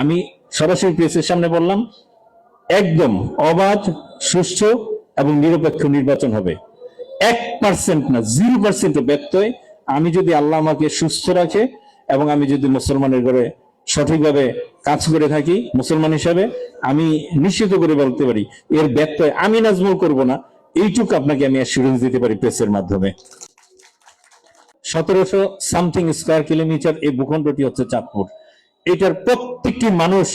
আমি সরাসরি প্রেসের সামনে বললাম, একদম অবাধ সুষ্ঠু এবং নিরপেক্ষ নির্বাচন হবে। এক পার্সেন্ট না জিরো পার্সেন্ট ব্যত্যয় আমি যদি আল্লাহ আমাকে সুস্থ রাখে এবং আমি যদি মুসলমানের ঘরে সঠিকভাবে কাজ করে থাকি, মুসলমান হিসাবে, আমি নিশ্চিত করে বলতে পারি, এর ব্যত্যয় আমি নাজমুল করব না। এইটুকু আপনাকে আমি অ্যাসুরেন্স দিতে পারি প্রেসের মাধ্যমে। সতেরোশো সামথিং স্কোয়ার কিলোমিটার এই ভূখণ্ডটি হচ্ছে চাঁদপুর। এটার প্রত্যেকটি মানুষ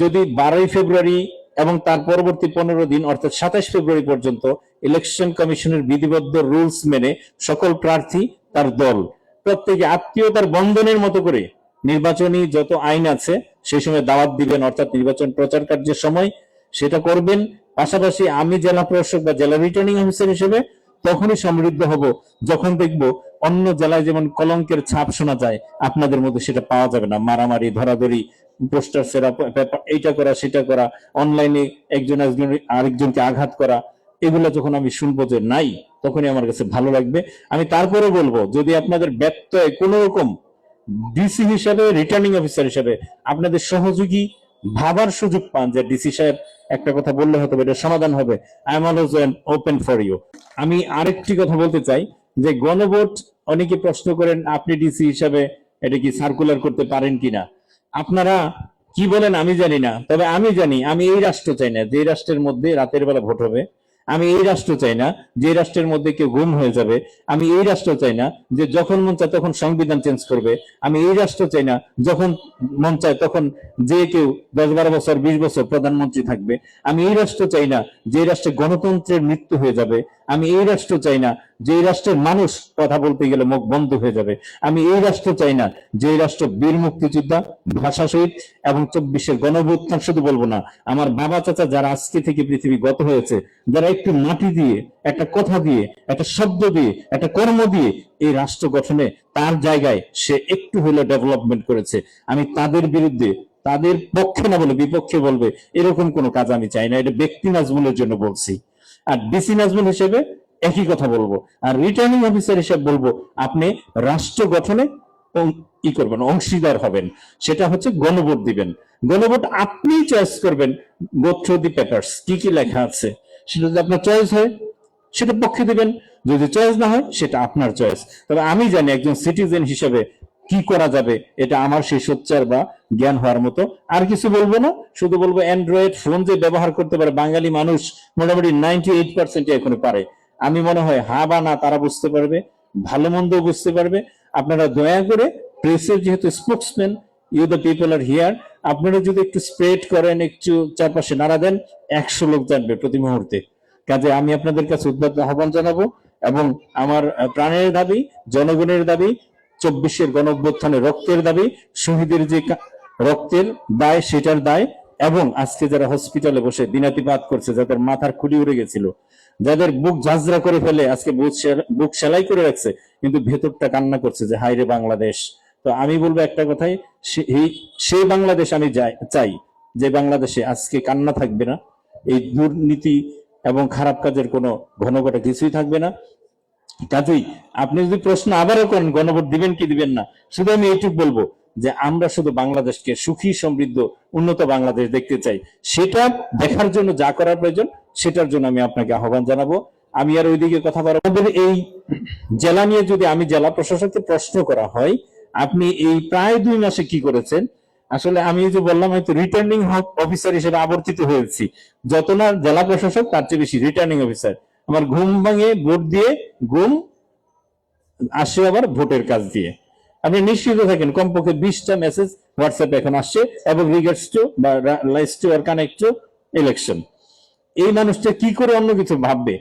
যদি বারোই ফেব্রুয়ারি এবং তার পরবর্তী পনেরো দিন, অর্থাৎ সাতাশ ফেব্রুয়ারি পর্যন্ত ইলেকশন কমিশনের বিধিবদ্ধ রুলস মেনে সকল প্রার্থী তার দল। প্রত্যেকে আত্মীয়তার বন্ধনের মতো করে নির্বাচনী যত আইন আছে, সেই সময় দাওয়াত দিবেন, অর্থাৎ নির্বাচন প্রচার কার্যের সময় সেটা করবেন। পাশাপাশি আমি জেলা প্রশাসক বা জেলা রিটার্নিং অফিসার হিসেবে তখনই সমৃদ্ধ হব। যখন দেখব অন্য জেলায় যেমন কলঙ্কের ছাপ শোনা যায়, আপনাদের মধ্যে সেটা পাওয়া যাবে না। মারামারি, ধরাধরি, পোস্টার সেরা এইটা করা, সেটা করা, অনলাইনে একজন একজন, আরেকজনকে আঘাত করা, এগুলো যখন আমি শুনব যে নাই, তখনই আমার কাছে ভালো লাগবে। আমি তারপরে বলব, যদি আপনাদের ব্যত্যয় কোনো রকম, ডিসি হিসাবে, রিটার্নিং অফিসার হিসাবে, আপনাদের সহযোগী ভাবার সুযোগ পান যে ডিসি সাহেব একটা কথা বললে হয়তো এটা সমাধান হবে। I am always open for you আমি আরেকটি কথা বলতে চাই যে গণভোট, অনেকে প্রশ্ন করেন, আপনি ডিসি হিসাবে এটা কি সার্কুলার করতে পারেন কিনা? আপনারা কি বলেন আমি জানি না, তবে আমি জানি, আমি এই রাষ্ট্র চাই না যে রাষ্ট্রের মধ্যে রাতের বেলা ভোট হবে। আমি এই রাষ্ট্র চাই না যে রাষ্ট্রের মধ্যে কেউ গুম হয়ে যাবে। আমি এই রাষ্ট্র চাই না যে যখন মন চায় তখন সংবিধান চেঞ্জ করবে। আমি এই রাষ্ট্র চাই না যখন মন চায় তখন যে কেউ দশ বারো বছর, বিশ বছর প্রধানমন্ত্রী থাকবে। আমি এই রাষ্ট্র চাই না যে রাষ্ট্রে গণতন্ত্রের মৃত্যু হয়ে যাবে। আমি এই রাষ্ট্র চাই না যে রাষ্ট্রের মানুষ কথা বলতে গেলে মুখ বন্ধ হয়ে যাবে। আমি এই রাষ্ট্র চাই না যে রাষ্ট্র বীর মুক্তিযোদ্ধা, ভাষা শহীদ এবং চব্বিশের গণভুত্থান শুধু বলব না, আমার বাবা চাচা যারা আজকে থেকে পৃথিবী গত হয়েছে, যারা একটু মাটি দিয়ে, একটা কথা দিয়ে, একটা শব্দ দিয়ে, একটা কর্ম দিয়ে এই রাষ্ট্র গঠনে তার জায়গায় সে একটু হলেও ডেভেলপমেন্ট করেছে। আমি তাদের বিরুদ্ধে, তাদের পক্ষে না বলে বিপক্ষে বলবে, এরকম কোনো কাজ আমি চাই না, এটা ব্যক্তি নাজমুলের জন্য বলছি। আর ডিসি নাজমুল হিসেবে একই কথা বলব। আর রিটার্নিং অফিসার হিসেবে বলব, আপনি রাষ্ট্র গঠনে ই করবেন, অংশীদার হবেন। সেটা হচ্ছে গণভোট দিবেন। গণভোট আপনি চয়েস করবেন গোত্র দি পেপার্স কি কি লেখা আছে। সেটা যদি আপনার চয়েস হয়, সেটা পক্ষে দিবেন। যদি চয়েস না হয়, সেটা আপনার চয়েস তবে আমি জানি একজন সিটিজেন হিসেবে কি করা যাবে, এটা আমার সেই সোচ্চার বা জ্ঞান হওয়ার মতো। আর কিছু বলব না, শুধু বলব অ্যান্ড্রয়েড ফোন যে ব্যবহার করতে পারে বাঙালি মানুষ মোটামুটি নাইনটি এইট পার্সেন্ট এখনও পারে। আমি মনে হয় হা বা না তারা বুঝতে পারবে, ভালো মন্দ বুঝতে পারবে। আপনারা দয়া করে প্রেসের যেহেতু spokesman you the people are here আপনারা যদি একটু স্প্রেড করেন, একটু চারপাশে নাড়া দেন, একশো লোক জানবে প্রতি মুহূর্তে। কাজে আমি আপনাদের কাছে উদ্যোগ আহ্বান জানাব এবং আমার প্রাণের দাবি, জনগণের দাবি, চব্বিশের গণ রক্তের দাবি, শহীদের যে রক্তের দায়, সেটার দায়, এবং আজকে যারা হসপিটালে বসে দিনাতিপাত করছে, যাদের মাথার খুলি উড়ে গেছিল, যাদের বুক ঝাঁঝরা করে ফেলে, আজকে বুক সেলাই করে রাখছে, কিন্তু ভেতরটা কান্না করছে যে হাইরে বাংলাদেশ। তো আমি বলব একটা কথাই সেই বাংলাদেশ আমি চাই যে বাংলাদেশে আজকে কান্না থাকবে না, এই দুর্নীতি এবং খারাপ কাজের কোনো ঘনঘটা কিছুই থাকবে না। কাজেই আপনি যদি প্রশ্ন আবারও করেন, গণভোট দিবেন কি দিবেন না, শুধু আমি এইটুকু বলব যে আমরা শুধু বাংলাদেশকে সুখী, সমৃদ্ধ, উন্নত বাংলাদেশ দেখতে চাই, সেটা দেখার জন্য যা করার প্রয়োজন, সেটার জন্য আমি আপনাকে আহ্বান জানাব। আমি আর ওইদিকে কথা বলা এই জেলা নিয়ে যদি আমি জেলা প্রশাসককে প্রশ্ন করা হয়, আপনি এই প্রায় দুই মাসে কি করেছেন? আসলে আমি যে বললাম, হয়তো রিটার্নিং অফিসার হিসেবে আবর্তিত হয়েছি। যত না জেলা প্রশাসক, তার চেয়ে বেশি রিটার্নিং অফিসার আমার ঘুম ভাঙে, ভোট দিয়ে ঘুম, আসে আবার ভোটের কাজ দিয়ে। আপনি নিশ্চিত থাকেন, কমপক্ষে বিশটা মেসেজ হোয়াটসঅ্যাপে এখন আসছে এবং রিগার্ডস টু বা lines to or connect to election এই মানুষটা কি করে অন্য কিছু ভাববে?